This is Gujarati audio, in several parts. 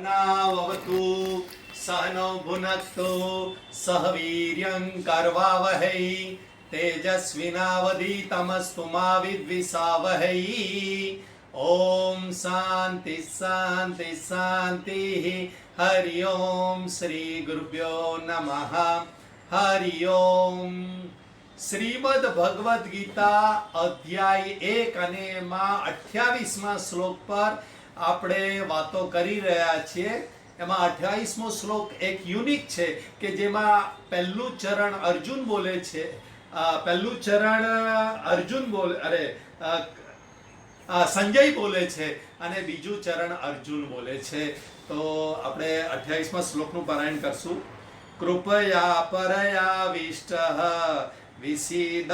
નાવતુ સહનૌ ભુનક્તુ સહ વીર્યં કરવાવહૈ તેજસ્વિનાવધીતમસ્તુ મા વિદ્વિષાવહૈ ઓમ શાંતિ શાંતિ શાંતિ હરિ ઓમ શ્રી ગુરુભ્યો નમઃ હરિ ઓમ શ્રીમદ ભગવદ્ ગીતા અધ્યાય એક અને માં અઠ્યાવીસમાં શ્લોક પર આપણે વાતો કરી રહ્યા છીએ. એમાં અઠ્યાવીસમો શ્લોક એક યુનિક છે કે જેમાં પહેલું ચરણ અર્જુન બોલે છે. પહેલું ચરણ અર્જુન બોલે, અરે સંજય બોલે છે અને બીજું ચરણ અર્જુન બોલે છે. તો આપણે અઠ્યાવીસમાં શ્લોકનું પારાયણ કરશું. કૃપયા પરયા વિષ્ટ અર્જુન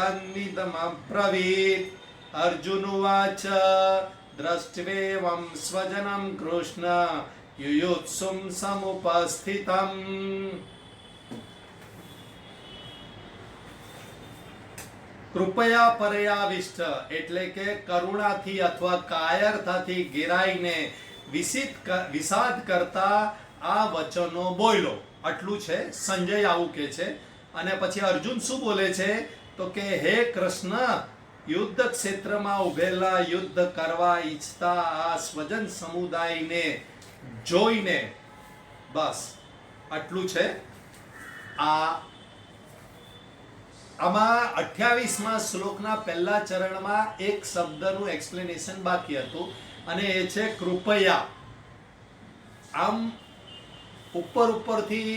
અર્જુનુવાચ દ્રષ્ટવેવં સ્વજनं કૃષ્ણ યુયુત્સું સમુપસ્થિતम् કૃપયા પરયાવિષ્ટ એટલે કે કરુણાથી અથવા કાયરતાથી ઘેરાઈને વિસિત વિષાદ કરતા આ વચનો બોલ્યો આટલું છે, સંજય આવું કે છે. અને પછી અર્જુન શું બોલે છે? તો કે, હે કૃષ્ણ યુદ્ધ ક્ષેત્રમાં ઉભેલા, યુદ્ધ કરવા ઈચ્છતા આ સ્વજન સમુદાયને જોઈને બસ આટલું છે. આ આમાં અઠ્યાવીસમાં શ્લોકના પહેલા ચરણમાં એક શબ્દનું એક્સપ્લેનેશન બાકી હતું અને એ છે કૃપયા. આમ ઉપર ઉપરથી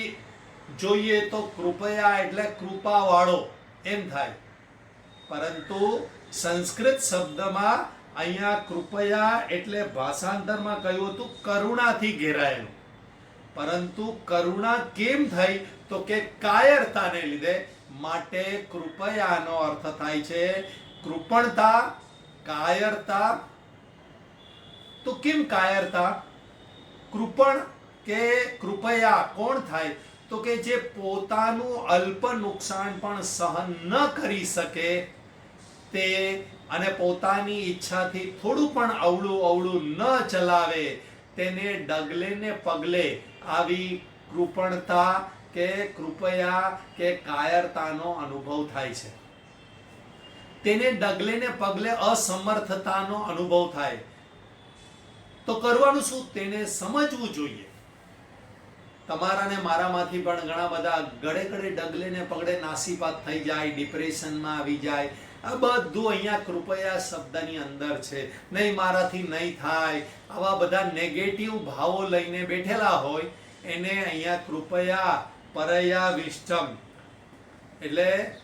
જોઈએ તો કૃપયા એટલે કૃપાવાળો એમ થાય. પરંતુ સંસ્કૃત શબ્દમાં અહીંયા કૃપયા એટલે ભાષાંતરમાં કહ્યું હતું, કરુણાથી ઘેરાયેલું. પરંતુ કરુણા કેમ થઈ? તો કે કાયરતાને લીધે માટે કૃપયાનો અર્થ થાય છે કૃપણતા, કાયરતા. તો કેમ કાયરતા? કૃપણ કે કૃપયા કોણ થાય? તો કે જે પોતાનું અલ્પ નુકસાન પણ સહન ન કરી શકે તે અને પોતાની ઈચ્છાથી થોડું પણ અવળું અવળું ન ચલાવે, તેને ડગલે ને પગલે આવી કૃપણતા કે કૃપયા કે કાયરતાનો અનુભવ થાય છે. તેને ડગલે ને પગલે અસમર્થતાનો અનુભવ થાય. તો કરવાનું શું? તેને સમજવું જોઈએ. તમારા ને મારામાંથી પણ ઘણા બધા ગળે ગળે ડગલે ને પગલે નાસીપાત થઈ જાય ડિપ્રેશનમાં આવી જાય આ બધું અહીંયા કૃપયા શબ્દની અંદર છે. નહીં મારાથી નહીં થાય. આવા બધા નેગેટિવ ભાવો લઈને બેઠેલા હોય, એને અહીંયા કૃપયા પરયા વિષ્ટમ એટલે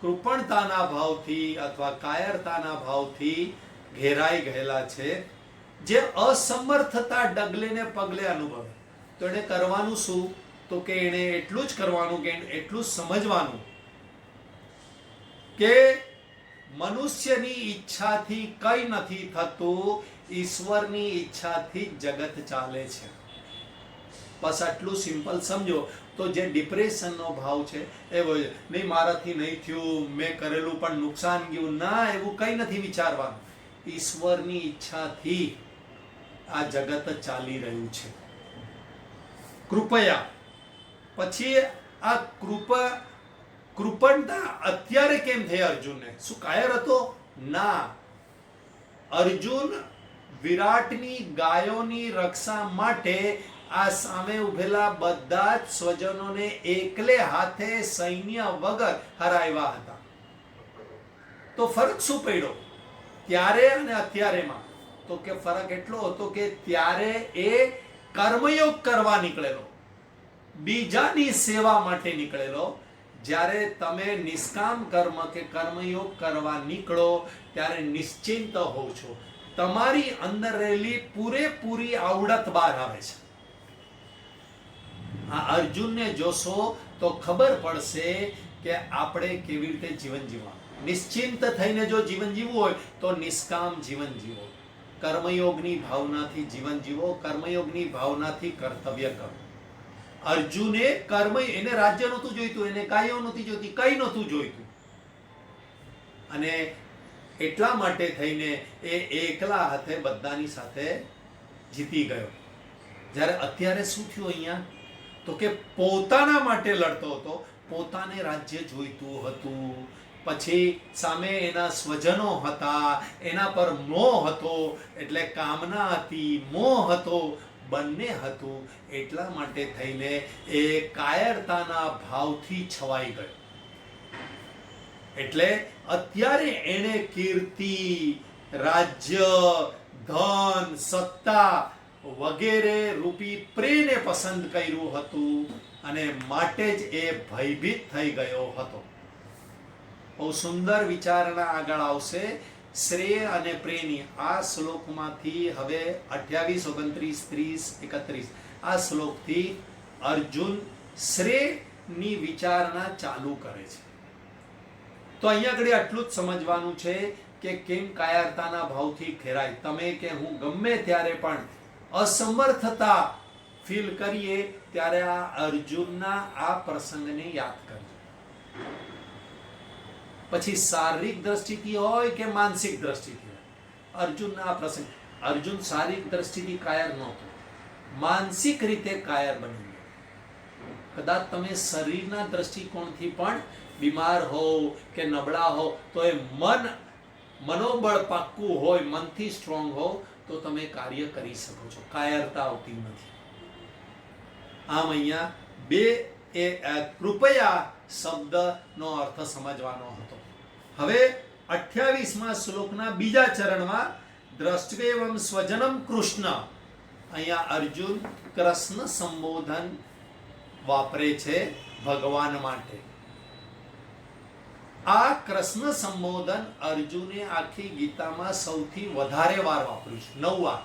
કૃપણતાના ભાવથી અથવા કાયરતાના ભાવથી ઘેરાઈ ગયેલા છે. જે અસમર્થતા ડગલે ને પગલે અનુભવે. તો એને કરવાનું શું? તો કે એને એટલું જ કરવાનું, કે એટલું જ સમજવાનું કે મનુષ્યની ઈચ્છાથી કઈ નથી થતું, ઈશ્વરની ઈચ્છાથી જગત ચાલે છે. બસ આટલું સિમ્પલ સમજો. તો જે ડિપ્રેશનનો ભાવ છે એવો નહીં, મારાથી નહીં થયું, મેં કરેલું પણ નુકસાન ગયું. ના, એવું કંઈ નથી વિચારવાનું. ઈશ્વરની ઈચ્છાથી આ જગત ચાલી રહ્યું છે. કૃપયા. પછી આ કૃપા કૃપણતા અત્યારે કેમ થઈ અર્જુનને? શું કાયર હતો? ના. અર્જુન વિરાટની ગાયોની રક્ષા માટે આ સામે ઉભેલા બધા જ સ્વજનોને એકલે હાથે સૈન્ય વગર હરાવ્યા હતા. તો ફરક શું પડ્યો? ત્યારે અને અત્યારેમાં? તો કે ફરક એટલો હતો કે ત્યારે એ કર્મયોગ કરવા નીકળેલો. બીજાની સેવા માટે નીકળેલો. જ્યારે તમે નિષ્કામ કર્મ કે કર્મયોગ કરવા નીકળો, ત્યારે નિશ્ચિંત હોવ છો. તમારી અંદર રહેલી પૂરેપૂરી આવડત બહાર આવે છે. આ અર્જુનને જોશો તો ખબર પડશે કે આપણે કેવી રીતે જીવન જીવવાનું. નિશ્ચિંત થઈને જો જીવન જીવવું હોય, તો નિષ્કામ જીવન જીવો. કર્મયોગની ભાવનાથી જીવન જીવો, કર્મયોગની ભાવનાથી કર્તવ્ય કરો. અર્જુને કર્મ એને રાજ્ય નહોતું જોઈતું, એને કાયો નહોતી જોઈતી, કઈ નહોતું જોઈતું. અને એટલા માટે થઈને એ એકલા હાથે બધાની સાથે જીતી ગયો. જ્યારે અત્યારે શું થયું અહીંયા? તો કે પોતાના માટે લડતો હતો, પોતાને રાજ્ય જોઈતું હતું. પછી સામે એના સ્વજનો હતા, એના પર મોહ હતો, એટલે કામના હતી, મોહ હતો બંને હતું એટલા માટે થઈને એ કાયરતાના ભાવથી છવાઈ ગયો. એટલે અત્યારે એણે કીર્તિ, રાજ્ય, ધન, સત્તા વગેરે રૂપી પ્રેને પસંદ કર્યું હતું અને માટે જ એ ભયભીત થઈ ગયો હતો. બહુ સુંદર વિચારણા આગળ આવશે. શ્રેય અને પ્રેની આ શ્લોકમાંથી હવે અઠ્યાવીસ, ઓગણત્રીસ, ત્રીસ, એકત્રીસ. આ શ્લોકથી અર્જુન શ્રેયની વિચારણા ચાલુ કરે છે. તો અહીંયા આગળ આટલું જ સમજવાનું છે કે કેમ કાયરતાના ભાવથી ખેરાય તમે કે હું ગમે ત્યારે પણ અસમર્થતા ફીલ કરીએ, ત્યારે આ અર્જુનના આ પ્રસંગને યાદ કરજો. પછી શારીરિક દ્રષ્ટિથી હોય કે માનસિક દ્રષ્ટિથી હોય? અર્જુનના પ્રસંગ. અર્જુન શારીરિક દ્રષ્ટિથી કાયર નહોતો. માનસિક રીતે કાયર બની ગયો. કદાચ તમે શરીરના દ્રષ્ટિકોણથી પણ બીમાર હો કે નબળા હો તો એ મન, મનોબળ પાક્કું હોય, મનથી સ્ટ્રોંગ હો તો તમે કાર્ય કરી શકો છો. કાયરતા આવતી નથી. આમ અહીંયા બે એ કૃપયા શબ્દનો અર્થ સમજવાનો હતો. હવે અઠ્યાવીસમાં શ્લોકના બીજા ચરણમાં દ્રષ્ટવેવમ સ્વજનમ કૃષ્ણ. અહીંયા અર્જુન કૃષ્ણ સંબોધન વાપરે છે ભગવાન માટે. આ કૃષ્ણ સંબોધન અર્જુને આખી ગીતામાં સૌથી વધારે વાર વાપર્યું છે. નવ વાર.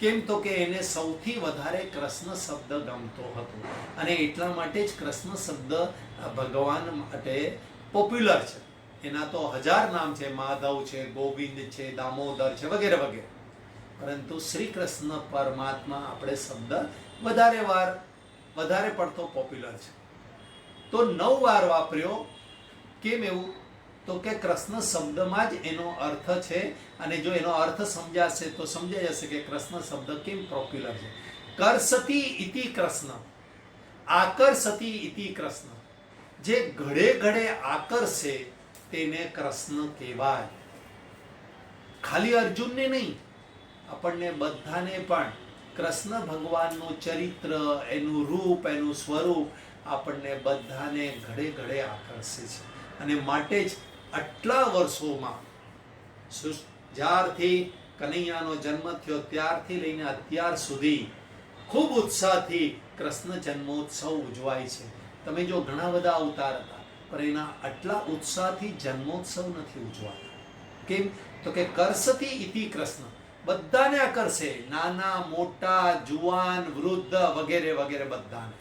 કેમ તો કે એને સૌથી વધારે કૃષ્ણ શબ્દ ગમતો હતો. અને એટલા માટે જ કૃષ્ણ શબ્દ ભગવાન માટે પોપ્યુલર છે. એના તો હજાર નામ છે, માધવ છે, ગોવિંદ છે, દામોદર છે, વગેરે વગેરે. પરંતુ શ્રી કૃષ્ણ પરમાત્મા આપણે શબ્દ વધારે વાર, વધારે પડતો પોપ્યુલર છે. તો નવ વાર વાપર્યો, કેમ એવું? તો કે કૃષ્ણ શબ્દમાં જ એનો અર્થ છે, અને જો એનો અર્થ સમજાશે, તો સમજાઈ જશે કે કૃષ્ણ શબ્દ કેમ પોપ્યુલર છે. કરસતી ઇતિ કૃષ્ણ આકર્ષતી ઇતિ કૃષ્ણ. જે ઘડે ઘડે આકર્ષે તેને કૃષ્ણ કહેવાય ખાલી અર્જુનને નહીં આપણને બધાને પણ કૃષ્ણ ભગવાનનું ચરિત્ર એનું રૂપ એનું સ્વરૂપ આપણને બધાને ઘડે ઘડે આકર્ષે છે અને માટે જ આટલા વર્ષોમાં જ્યારથી કનૈયાનો જન્મ થયો ત્યારથી લઈને અત્યાર સુધી ખૂબ ઉત્સાહથી કૃષ્ણ જન્મોત્સવ ઉજવાય છે તમે જો ઘણા બધા અવતાર હતા પણ એના આટલા ઉત્સાહથી જન્મોત્સવ નથી ઉજવાતા. કેમ? તો કે કરસથી ઇતિ કૃષ્ણ. બધાને આકર્ષે નાના, મોટા, જુવાન, વૃદ્ધ વગેરે વગેરે બધાને.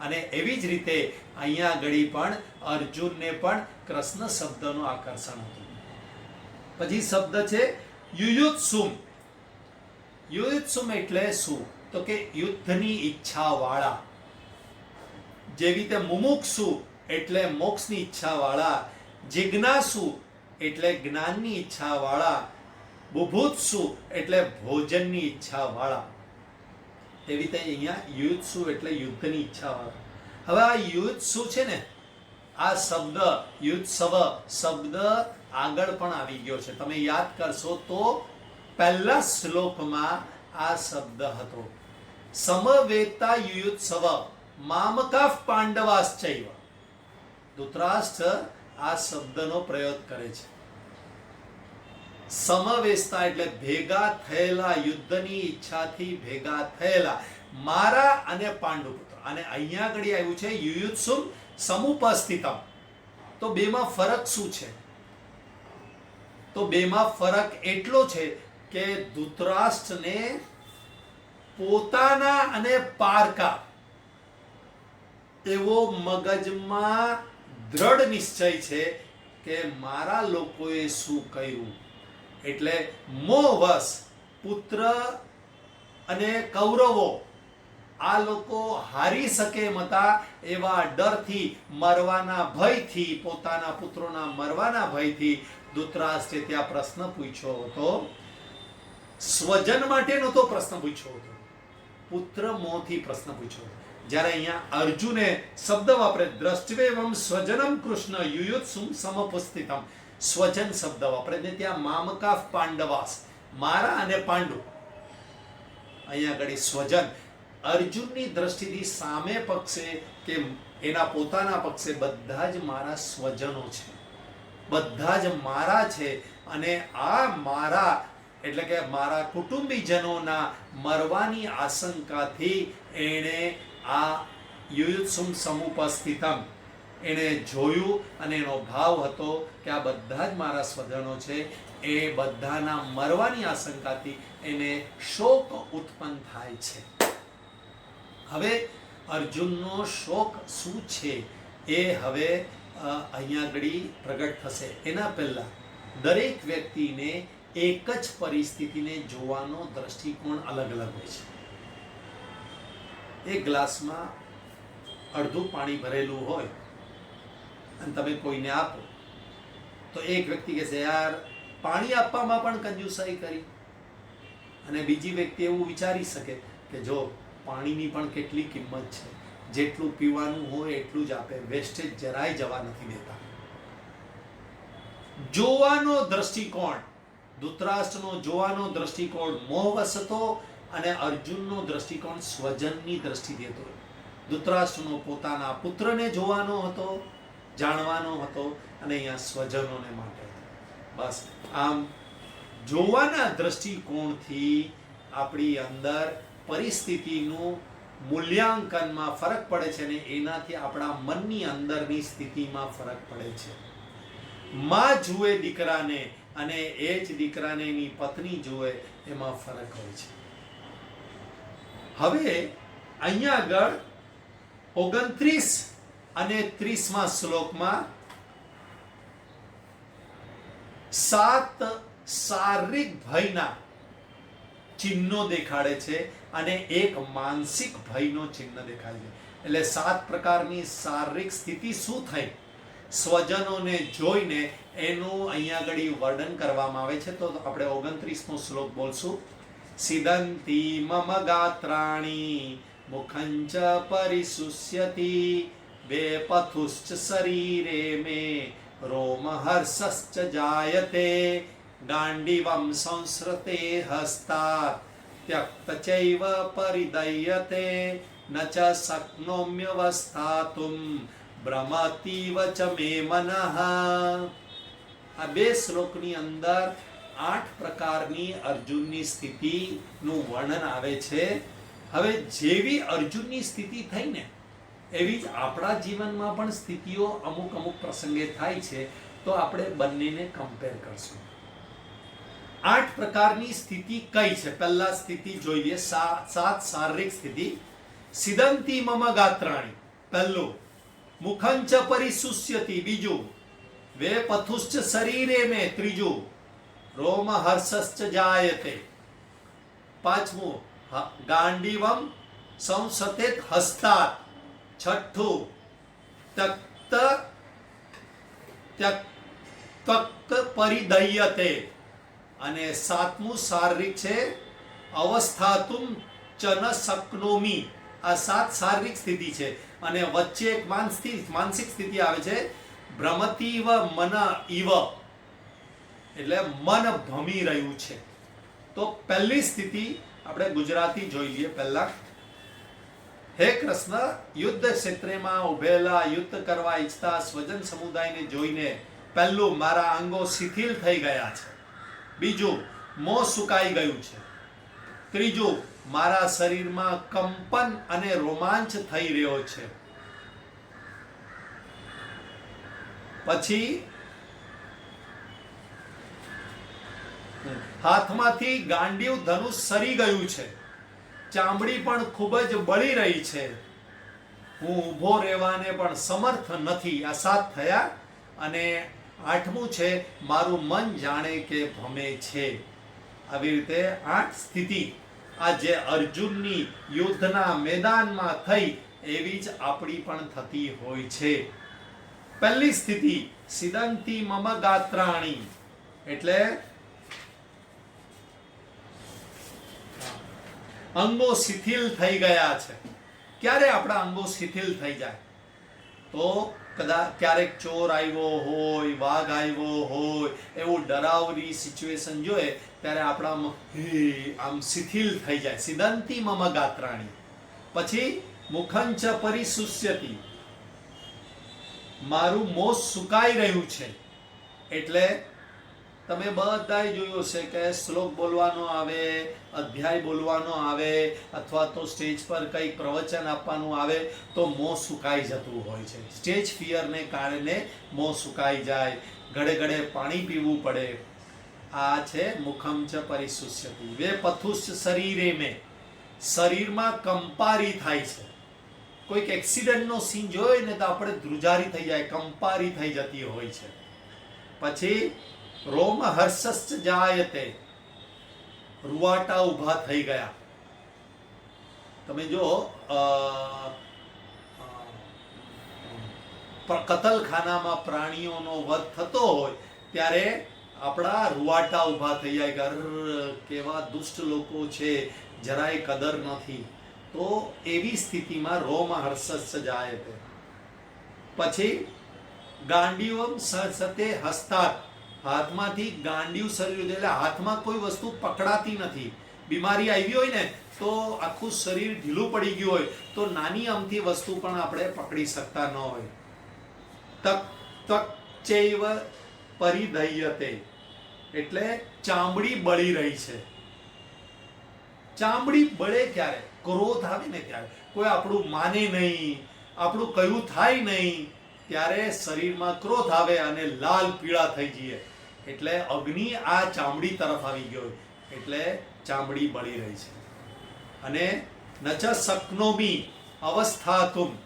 અને એવી જ રીતે અહીંયા ગળી પણ અર્જુનને પણ કૃષ્ણ શબ્દનું આકર્ષણ હતું. પછી શબ્દ છે યુયુત્સુમ. યુયુત્સુમ એટલે શું? તો કે યુદ્ધની ઈચ્છા વાળા જેવી રીતે મુમુક્ષુ એટલે મોક્ષની ઈચ્છાવાળા, જિજ્ઞાસુ એટલે જ્ઞાનની ઈચ્છાવાળા, બુભુત્સુ એટલે ભોજનની ઈચ્છાવાળા. તેવી રીતે અહીંયા યુત્સુ એટલે યુદ્ધની ઈચ્છાવાળા. હવે આ યુત્સુ છે ને, આ શબ્દ, યુત્સવ શબ્દ આગળ પણ આવી ગયો છે. તમે યાદ કરશો તો પહેલા શ્લોકમાં આ શબ્દ હતો. સમવેતા યુયુત્સવ મામકા પાંડવાશ્ચૈવ. ધૃતરાષ્ટ્ર આ શબ્દનો પ્રયોગ કરે છે. સમવેશતા એટલે ભેગા થયેલા, યુદ્ધની ઈચ્છાથી ભેગા થયેલા. મારા અને પાંડુપુત્ર. અને અહીંયા આગળ આવ્યું છે, યુયુત્સુમ સમુપસ્થિતમ. તો બેમાં ફરક શું છે? તો બેમાં ફરક એટલો છે કે ધૃતરાષ્ટ્રને પોતાના અને પારકા. એવો મગજમાં દ્રઢ નિશ્ચય છે કે મારા લોકોએ શું કર્યું? એટલે મોહવશ, પુત્ર અને કૌરવો આ લોકો હારી શકે મતા એવા ડરથી, મરવાના ભયથી, પોતાના પુત્રોના મરવાના ભયથી ધૃતરાષ્ટ્રે ત્યાં પ્રશ્ન પૂછ્યો હતો. સ્વજન માટેનો તો પ્રશ્ન પૂછ્યો હતો. પુત્ર મોથી પ્રશ્ન પૂછ્યો જ્યારે અહીંયા અર્જુને શબ્દ વાપરે, દ્રષ્ટવેવમ સ્વજનમ કૃષ્ણ યુયુત્સુમ સમપસ્થિતમ. સ્વજન શબ્દ વાપરે ને ત્યાં મામકા પાંડવાસ, મારા અને પાંડુ. અહીંયા આગળ સ્વજન. અર્જુનની દ્રષ્ટિથી સામે પક્ષે કે એના પોતાના પક્ષે બધા જ મારા સ્વજનો છે. બધા જ મારા છે અને આ મારા, એટલે કે મારા કુટુંબીજનોના મરવાની આશંકાથી એણે આ યુયુત્સુમ સમુપસ્થિતમ. એણે જોયું અને એનો ભાવ હતો કે આ બધા જ મારા સ્વજનો છે, એ બધાના મરવાની આશંકાથી એને શોક ઉત્પન્ન થાય છે. હવે અર્જુનનો શોક શું છે? એ હવે અહીંયા આગળ પ્રગટ થશે. એના પહેલા દરેક વ્યક્તિને એક જ પરિસ્થિતિને જોવાનો દ્રષ્ટિકોણ અલગ અલગ હોય છે. એક ગ્લાસમાં અડધું પાણી ભરેલું હોય અને તમે કોઈને આપો, તો એક વ્યક્તિ કહેશે યાર, પાણી આપવામાં પણ કંજુસાઈ કરી. અને બીજી વ્યક્તિ એવું વિચારી શકે કે જો પાણીની પણ કેટલી કિંમત છે, જેટલું પીવાનું હોય એટલું જ આપે વેસ્ટેજ જરાય જવા નથી દેતા. જોવાનો દ્રષ્ટિકોણ, ધૂતરાષ્ટ્રનો જોવાનો દ્રષ્ટિકોણ મોહવશ હતો અને અર્જુનનો દ્રષ્ટિકોણ સ્વજનની દ્રષ્ટિથી હતો ધૃતરાષ્ટ્રનો પોતાના પુત્રને જોવાનો હતો, જાણવાનો હતો અને અહીંયા સ્વજનોને માટે હતો. બસ, આમ જોવાના દ્રષ્ટિકોણથી આપણી અંદર પરિસ્થિતિનું મૂલ્યાંકનમાં ફરક પડે છે અને એનાથી આપણા મનની અંદરની સ્થિતિમાં ફરક પડે છે. માં જુએ દીકરાને અને એ જ દીકરાને એની પત્ની જુએ, એમાં ફરક હોય છે. હવે અહીંયા આગળ ઓગણત્રીસ અને ત્રીસમાં શ્લોકમાં સાત શારીરિક ભયના ચિહ્નો દેખાડે છે અને એક માનસિક ભયનો ચિહ્ન દેખાય છે. એટલે સાત પ્રકારની શારીરિક સ્થિતિ શું થઈ? સ્વજનોને જોઈને એનું અહીંયા આગળ વર્ણન કરવામાં આવે છે. તો આપણે ઓગણત્રીસમો શ્લોક બોલશું. મમ ગાત્રાણી મુખંચ પરિશુષ્યતિ બે પથુશ્ચ શરીરે મે રોમહર્ષશ્ચ જાયતે ગાંડીવમ સંસ્રતે હસ્તા ત્યક્ત ચૈવ પરિદય્યતે ન ચ શક્નોમ્યવસ્થાતુમ ભ્રમતીવ ચ મે મનઃ આ બે શ્લોકની અંદર આઠ પ્રકારની અર્જુનની સ્થિતિનું વર્ણન આવે છે. હવે જેવી અર્જુનની સ્થિતિ થઈ ને એવી જ આપણા જીવનમાં પણ સ્થિતિઓ અમુક અમુક પ્રસંગે થાય છે. તો આપણે બંનેને કમ્પેર કરશું. આઠ પ્રકારની સ્થિતિ કઈ છે? પહેલા સ્થિતિ જોઈએ સાત શારીરિક સ્થિતિ. સિદંતી મમ ગાત્રાણી. પહેલું, મુખંચ પરિશુષ્યતિ. બીજું વે પથુશ્ચ શરીરે મેં. ત્રીજું રોમ હર્ષશ્ચ જાયતે પાંચમું ગાંડીવમ સંસતેત હસ્તાત છઠ્ઠું તક્ત તક્ત પરિદય્યતે અને સાતમું શારીરિક છે, અવસ્થાતુમ ચન શક્નોમી। આ સાત શારીરિક સ્થિતિ છે અને વચ્ચે એક માનસિક માનસિક સ્થિતિ આવે છે, ભ્રમતીવ મન ઇવ। એટલે મન ભમી રહ્યું છે. તો પહેલી સ્થિતિ આપણે ગુજરાતી જોઈ લઈએ પહેલા. હે કૃષ્ણ, યુદ્ધ ક્ષેત્રમાં ઉભેલા, યુદ્ધ કરવા ઈચ્છતા સ્વજન સમુદાયને જોઈને પહેલું મારા અંગો શિથિલ થઈ ગયા છે. બીજું, મોં સુકાઈ ગયું છે. ત્રીજું, મારા શરીરમાં કંપન અને રોમાંચ થઈ રહ્યો છે. પછી હાથમાંથી ગાંડીવ ધનુષ સરી ગયું છે. ચામડી પણ ખૂબ જ બળી રહી છે. હું ઊભો રહેવાને પણ સમર્થ નથી આ થયા અને આઠમું છે, મારું મન જાણે કે ભમે છે. આવી રીતે આઠ સ્થિતિ આ જે અર્જુનની યુદ્ધના મેદાનમાં થઈ એવી જ આપણી પણ થતી હોય છે. પહેલી સ્થિતિ, સિદંતી મમ ગાત્રાણી. એટલે અંગો શિથિલ થઈ ગયા છે. ક્યારે આપણા અંગો શિથિલ થઈ જાય? તો કદાચ ક્યારેક ચોર આવ્યો હોય, વાઘ આવ્યો હોય, એવું ડરાવરી સિચ્યુએશન જોઈએ, ત્યારે આપણા આમ શિથિલ થઈ જાય. સિદંતી મમ ગાત્રાણી. પછી મુખંચ પરિસુષ્યતી મારું મોં સુકાઈ રહ્યું છે. એટલે તમે બધાય જોયું છે કે શ્લોક બોલવાનો આવે, અધ્યાય બોલવાનો આવે, અથવા તો સ્ટેજ પર કંઈક પ્રવચન આપવાનું આવે, તો મોં સુકાઈ જતું હોય છે. સ્ટેજ ફિયરને કારણે મોં સુકાઈ જાય. ઘડે ઘડે પાણી પીવું પડે. આ છે મુખમ ચ પરિશુષ્યતિ. વે પથુષ શરીરે મેં. શરીરમાં કંપારી થાય છે. કોઈક એક્સિડન્ટનો સીન જોયો ને તો આપણે ધ્રુજારી થઈ જાય, કંપારી થઈ જતી હોય છે. પછી રોમ હર્ષશ્ચ જાયતે. રૂવાટા ઊભા થઈ ગયા. તમે જો કતલખાનામાં પ્રાણીઓનો વધ થતો હોય, ત્યારે આપણા રૂવાટા ઊભા થઈ જાય ઘર કેવા દુષ્ટ લોકો છે, જરાય કદર નથી. તો એવી સ્થિતિમાં રોમ હર્ષશ્ચ જાયતે. પછી ગાંડીઓ સતે હસ્તા હાથમાંથી ગાંડિયું શરીર એટલે હાથમાં કોઈ વસ્તુ પકડાતી નથી. બીમારી આવી હોય ને, તો આખું શરીર ઢીલું પડી ગયું હોય, તો નાની અમથી વસ્તુ પણ આપણે પકડી શકતા ન હોય. તક તક ચૈવ પરિધયતે એટલે ચામડી બળી રહી છે. ચામડી બળે ક્યારે? ક્રોધ આવે ને ત્યારે કોઈ આપણું માને નહીં, આપણું કયું થાય નહીં, ત્યારે શરીરમાં ક્રોધ આવે અને લાલ પીળા થઈ જઈએ. એટલે અગ્નિ આ ચામડી તરફ આવી ગયો એટલે ચામડી બળી રહી છે. અને નચ શકનોમી અવસ્થાતુમ,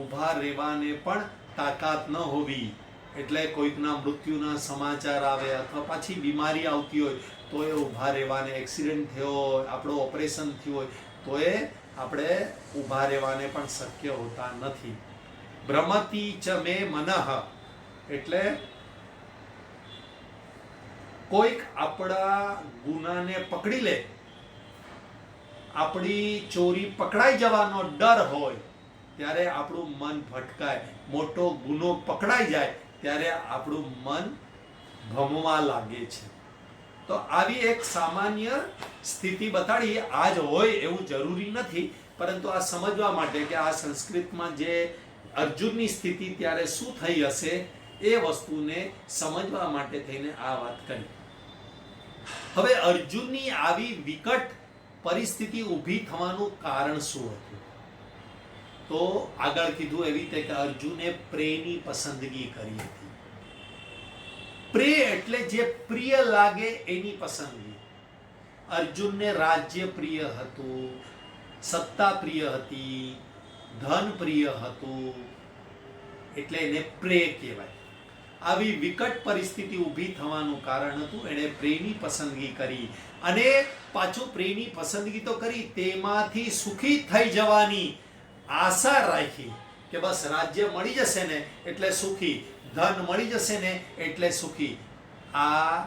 ઊભા રહેવાને પણ તાકાત ન હોવી. એટલે કોઈકના મૃત્યુના સમાચાર આવે અથવા પાછી બીમારી આવતી હોય, તો એ ઊભા રહેવાને એક્સિડન્ટ થયો હોય, આપણું ઓપરેશન થયું હોય, તો એ આપણે ઊભા રહેવાને પણ શક્ય હોતા નથી. ભ્રમતી ચ મે મનઃ, એટલે કોઈક આપણા ગુનાને પકડી લે, આપણી ચોરી પકડાઈ જવાનો ડર હોય, ત્યારે આપણું મન ભટકાય. મોટો ગુનો પકડાઈ જાય, ત્યારે આપણું મન ભમવા લાગે છે. તો આવી એક સામાન્ય સ્થિતિ બતાડી આજ હોય એવું જરૂરી નથી, પરંતુ આ સમજવા માટે કે આ સંસ્કૃતમાં જે અર્જુનની સ્થિતિ ત્યારે શું થઈ હશે એ વસ્તુને સમજવા માટે થઈને આ વાત કરી. હવે અર્જુનની આવી વિકટ પરિસ્થિતિ ઊભી થવાનું કારણ શું હતું? તો આગળ કીધું એવી રીતે કે અર્જુને પ્રેની પસંદગી કરી હતી. પ્રેય એટલે જે પ્રિય લાગે એની પસંદગી. અર્જુનને રાજ્ય પ્રિય હતું, સત્તા પ્રિય હતી, ધન પ્રિય હતું, એટલે એને પ્રેય કહેવાય. આવી વિકટ પરિસ્થિતિ ઊભી થવાનું કારણ હતું. એણે પ્રેમની પસંદગી કરી અને પાછું પ્રેમની પસંદગી તો કરી, તેમાંથી સુખી થઈ જવાની આશા રાખી કે બસ રાજ્ય મળી જશે ને એટલે સુખી, ધન મળી જશે ને એટલે સુખી. આ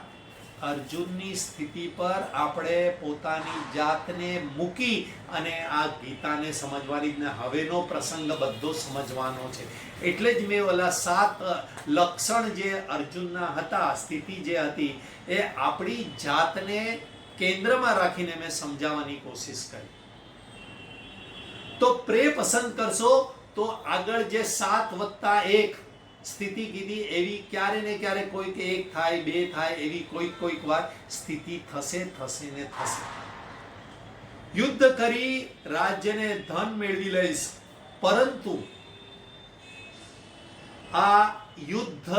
અર્જુનની સ્થિતિ પર આપણે પોતાની જાતને મૂકી અને આ ગીતાને સમજવાની હવેનો પ્રસંગ બધો સમજવાનો છે. એટલે જ મેં ઓલા સાત લક્ષણ જે અર્જુનના હતા, સ્થિતિ જે હતી, એ આપણી જાતને કેન્દ્રમાં રાખીને મેં સમજાવવાની કોશિશ કરી. તો પ્રે પસંદ કરશો તો આગળ જે સાત વત્તા એક સ્થિતિ કીધી એવી ક્યારે ને ક્યારે કોઈક એક થાય, બે થાય એવી કોઈક કોઈક વાર સ્થિતિ થશે થશે ને થશે. યુદ્ધ કરી રાજ્યને ધન મેળવી લઈશ, પરંતુ આ યુદ્ધ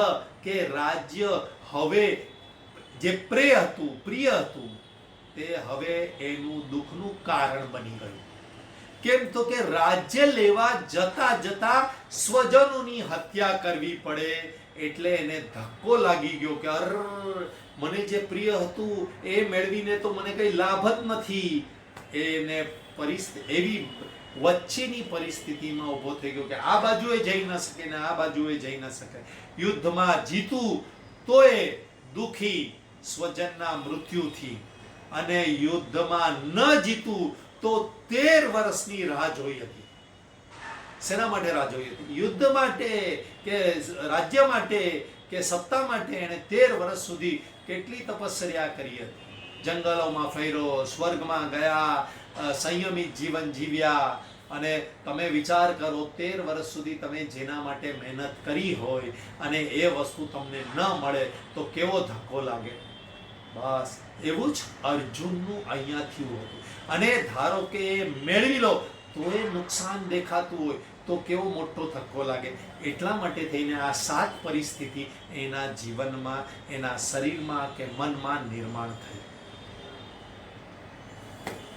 કે રાજ્ય હવે જે પ્રેય હતું, પ્રિય હતું, તે હવે એનું દુઃખનું કારણ બની ગયું. કેમ તો કે રાજ્ય લેવા જતા જતા સ્વજનોની હત્યા કરવી પડે એટલે એને ધક્કો લાગી ગયો કે અર, મને જે પ્રિય હતું એ મેળવીને તો મને કઈ લાભ જ નથી. એને પરિસ્થિતિ એવી વચ્ચેની પરિસ્થિતિમાં ઊભો થઈ ગયો કે આ બાજુએ જઈ ન શકે ને આ બાજુએ જઈ ન શકે. યુદ્ધમાં જીતું તોય દુખી સ્વજનના મૃત્યુથી. અને યુદ્ધમાં ન જીતું તો તેર વર્ષની રાહ જોઈ હતી. શેના માટે રાહ જોઈ હતી. યુદ્ધ માટે કે રાજ્ય માટે કે સત્તા માટે એણે તેર વર્ષ સુધી કેટલી તપશ્ચર્યા કરી હતી. જંગલોમાં ફેરો સ્વર્ગમાં ગયા સંયમિત જીવન જીવ્યા અને તમે વિચાર કરો, તેર વર્ષ સુધી તમે જેના માટે મહેનત કરી હોય અને એ વસ્તુ તમને ન મળે તો કેવો ધક્કો લાગે? બસ એવું જ અર્જુનનું અહીંયા થયું હતું. અને ધારો કે મેળવી લો તો એ નુકસાન દેખાતું હોય, તો કેવો મોટો ધક્કો લાગે? એટલા માટે થઈને આ સાત પરિસ્થિતિ એના જીવનમાં, એના શરીરમાં કે મનમાં નિર્માણ થઈ.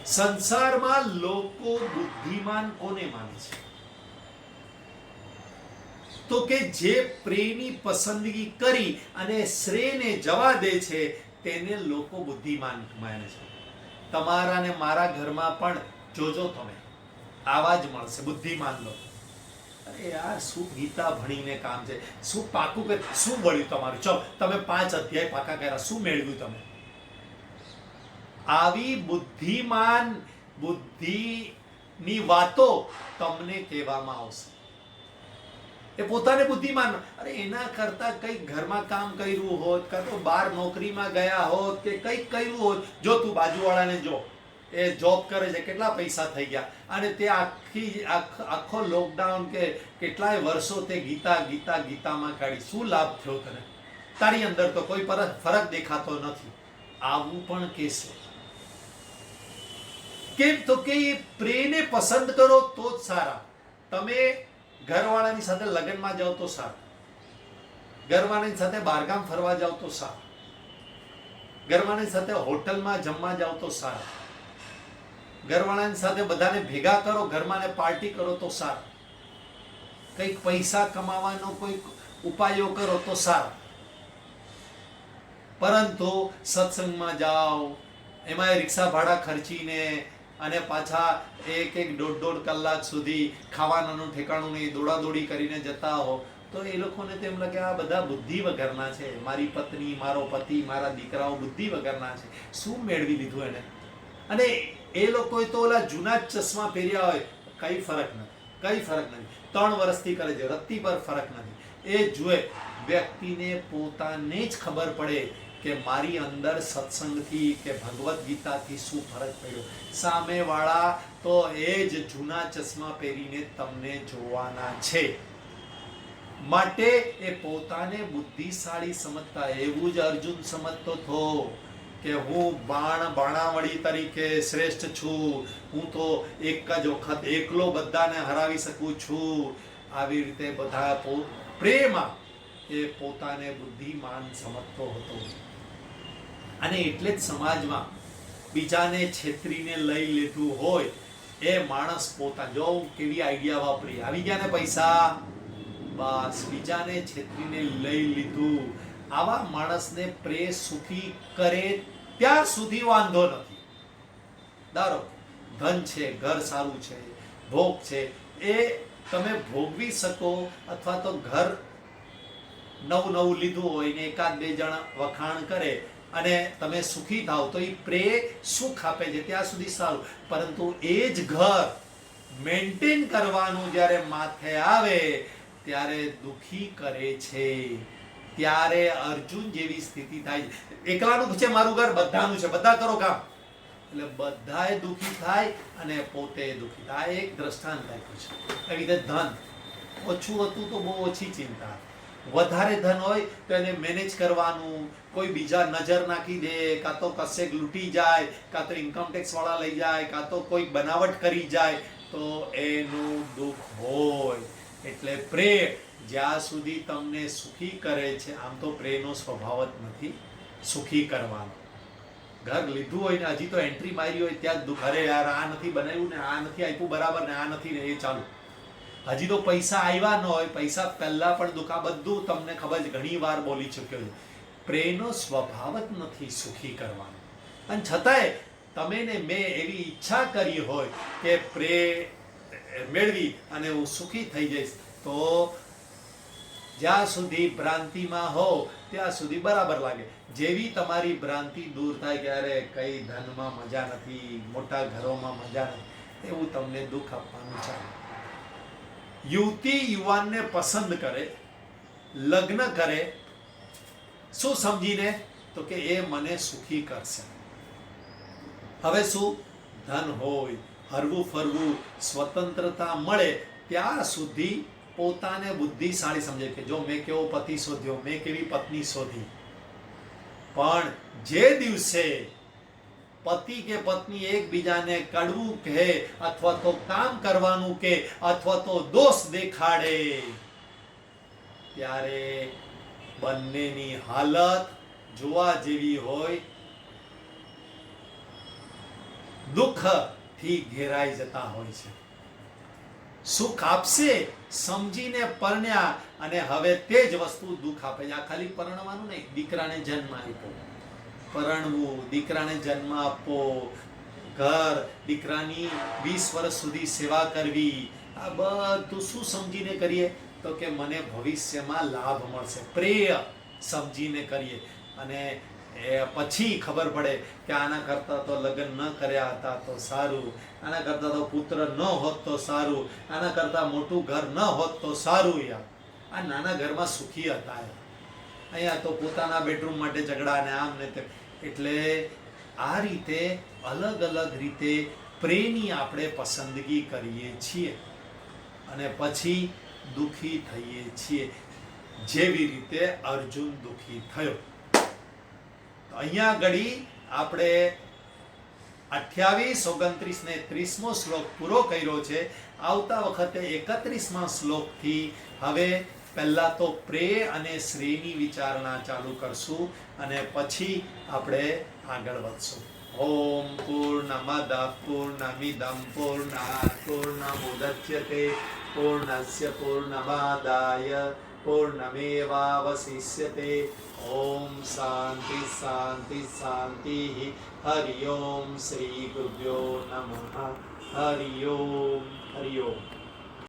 સંસારમાં લોકો બુદ્ધિમાન કોને માને છે? તો કે જે પ્રેમી પસંદગી કરી અને શ્રેયને જવા દે છે, તેને લોકો બુદ્ધિમાન માને છે. તમારા ને મારા ઘરમાં પણ જોજો તમે. આવા જ મળશે. બુદ્ધિમાન લોકો. અરે યાર, શું ગીતા ભણીને કામ છે? શું પાકું કે શું મળ્યું તમારું? ચલો, તમે પાંચ અધ્યાય પાકા કર્યા. શું મેળવ્યું તમે? આવી બુદ્ધિમાન બુદ્ધિની વાતો તમને કહેવામાં આવશે. એ પોતાને બુદ્ધિમાન અરે એના કરતા કંઈક ઘરમાં કામ કર્યું હોત કાં તો બહાર નોકરીમાં ગયા હોત કે કંઈક કર્યું હોત, જો તું બાજુવાળાને જો, એ જોબ કરે છે, કેટલા પૈસા થઈ ગયા? અને તે આખી આખો લોકડાઉન કે કેટલાય વર્ષો તે ગીતા ગીતા, ગીતામાં કાઢી. શું લાભ થયો તને? તારી અંદર તો કોઈ ફરક દેખાતો નથી. આવું પણ કહેશે કેમ તો કે પ્રેને પસંદ કરો તો જ સારા. તમે ઘરવાળાની સાથે લગ્નમાં જાઓ તો સારું. ઘરવાળાની સાથે બહારગામ ફરવા જાઓ તો સારું. ઘરવાળાની સાથે હોટલમાં જમવા જાઓ તો સારું. ઘરવાળાની સાથે બધાને ભેગા કરો ઘરમાં ને પાર્ટી કરો તો સારું. કંઈક પૈસા કમાવાનો કોઈક ઉપાયો કરો તો સારા. પરંતુ સત્સંગમાં જાઓ એમાં રિક્ષા ભાડા ખર્ચીને અને પાછા એક એક દોઢ દોઢ કલાક સુધી ખાવાનું ઠેકાણું નહીં, દોડાદોડી કરીને જતા હો. તો એ લોકોને તેમ લાગે, આ બધા બુદ્ધિ વગરના છે. મારી પત્ની, મારો પતિ, મારા દીકરાઓ બુદ્ધિ વગરના છે. શું મેળવી લીધું એને? અને એ લોકોએ તો ઓલા જૂના ચશ્મા પહેર્યા હોય. કઈ ફરક નથી. કઈ ફરક નથી. ત્રણ વર્ષથી કરે છે. રત્તી પર ફરક નથી. એ જુએ, વ્યક્તિને પોતાને જ ખબર પડે કે મારી અંદર સત્સંગથી કે ભગવદ્ ગીતાથી શું ફરક પડ્યો? સામેવાળા તો એ જ જૂના ચશ્મા પહેરીને તમને જોવાના છે. માટે એ પોતાને બુદ્ધિશાળી સમજતા, એવું જ અર્જુન સમજતો હતો કે હું બાણ, બાણાવળી તરીકે શ્રેષ્ઠ છું. હું તો એક જ વખત એકલો બધાને હરાવી શકું છું. આવી રીતે બધા પો- પ્રેમમાં એ પોતાને બુદ્ધિમાન સમજતો હતો. અને એટલે જ સમાજમાં બીજાને છેતરીને લઈ લીધું હોય એ માણસ પોતા જો કેવી આઈડિયા વાપરી? આવી ગયા ને પૈસા? બસ, બીજાને છેતરીને લઈ લીધું. આવા માણસને પ્રે સુખી કરે ત્યાં સુધી વાંધો નથી. ધારો ધન છે, ઘર સારું છે, ભોગ છે, એ તમે ભોગવી શકો અથવા તો ઘર નવું નવું લીધું હોય ને એકાદ બે જણા વખાણ કરે અને તમે સુખી થાવ તો એ પ્રે સુખ આપે છે, ત્યાં સુધી સારું. પરંતુ એ જ ઘર મેન્ટેન કરવાનું જ્યારે માથે આવે, ત્યારે દુખી કરે છે. ત્યારે અર્જુન જેવી સ્થિતિ થાય છે. એકલાનું છે મારું ઘર, બધાનું છે. બધા કરો કામ. એટલે બધાએ દુખી થાય અને પોતે દુખી થાય. એક દ્રષ્ટાંત આપ્યું છે. એવી રીતે ધન ઓછું હતું તો બહુ ઓછી ચિંતા વધારે ધન હોય તો એને મેનેજ કરવાનું. કોઈ બીજા નજર નાખી દે, કાં તો કશેક લૂંટી જાય, કાં તો ઇન્કમટેક્સ વાળા લઈ જાય, કાં તો કોઈ બનાવટ કરી જાય, તો એનું દુઃખ હોય. એટલે પ્રે જ્યાં સુધી તમને સુખી કરે છે, આમ તો પ્રેનો સ્વભાવ જ નથી સુખી કરવાનો. ઘર લીધું હોય ને હજી તો એન્ટ્રી મારી હોય ત્યાં જ દુઃખ. અરે યાર, આ નથી બનાવ્યું ને, આ નથી આપ્યું બરાબર ને, આ નથી ને, એ ચાલુ. હજી તો પૈસા આવ્યા ન હોય, પૈસા પહેલા પણ દુખા બધું તમને ખબર ઘણી વાર બોલી ચૂક્યો છું. પ્રેમનો સ્વભાવ જ નથી સુખી કરવાનો. અને છતાંય તમે ને મેં એવી ઈચ્છા કરી હોય કે પ્રે મેળવી અને હું સુખી થઈ જઈશ, તો જ્યાં સુધી ભ્રાંતિમાં હો, ત્યાં સુધી બરાબર લાગે. જેવી તમારી ભ્રાંતિ દૂર થાય ત્યારે કઈ ધનમાં મજા નથી, મોટા ઘરોમાં મજા નથી, એવું તમને દુઃખ આપવાનું ચાલે. યુવતી યુવાનને પસંદ કરે લગ્ન કરે શું સમજીને તો કે એ મને સુખી કરશે હવે શું ધન હોય હરવું ફરવું સ્વતંત્રતા મળે ત્યાં સુધી પોતાને બુદ્ધિશાળી સમજે કે જો મેં કેવો પતિ શોધ્યો મેં કેવી પત્ની શોધી પણ જે દિવસે પતિ કે પત્ની એકબીજાને કડવું કહે અથવા તો કામ કરવાનું કે અથવા તો દોષ દેખાડે. ત્યારે બંનેની હાલત જોવા જેવી હોય, દુઃખથી ઘેરાઈ જતા હોય છે. સુખ આપશે, સમજીને પરણ્યા અને હવે તે જ વસ્તુ દુઃખ આપે. છે આ ખાલી પરણવાનું નહીં, દીકરાને જન્મ આપ્યો. પરણવું, દીકરાને જન્મ આપવો ઘર, દીકરાની વીસ વર્ષ સુધી સેવા કરવી, આ બધું શું સમજીને કરીએ? તો કે મને ભવિષ્યમાં લાભ મળશે. પ્રેય સમજીને કરીએ. અને પછી ખબર પડે કે આના કરતાં તો લગ્ન ન કર્યા હતા તો સારું. આના કરતાં તો પુત્ર ન હોત તો સારું. આના કરતાં મોટું ઘર ન હોત તો સારું યાર આ નાના ઘરમાં સુખી હતા. અહીંયા તો પોતાના બેડરૂમ માટે ઝઘડા ને આમ ને તેમ. એટલે આ રીતે અલગ અલગ રીતે પ્રેમની આપણે પસંદગી કરીએ છીએ અને પછી દુખી થઈએ છીએ. જેવી રીતે અર્જુન દુખી થયો. અહીંયા ઘડી આપણે અઠ્યાવીસ, ઓગણત્રીસ ને ત્રીસમો શ્લોક પૂરો કર્યો છે. આવતા વખતે એકત્રીસમાં શ્લોકથી હવે પહેલા તો પ્રે અને શ્રેની વિચારણા ચાલુ કરશું અને પછી આપણે આગળ વધશું. ઓમ પૂર્ણમદ પૂર્ણમિદમ પૂર્ણાત પૂર્ણમુદચ્યતે પૂર્ણસ્ય પૂર્ણમાદાય પૂર્ણમેવાવશિષ્યતે. ઓમ શાંતિ શાંતિ શાંતિ હરિ ઓમ શ્રી ગુરુભ્યો નમઃ. હરિ ઓમ હરિ ઓમ.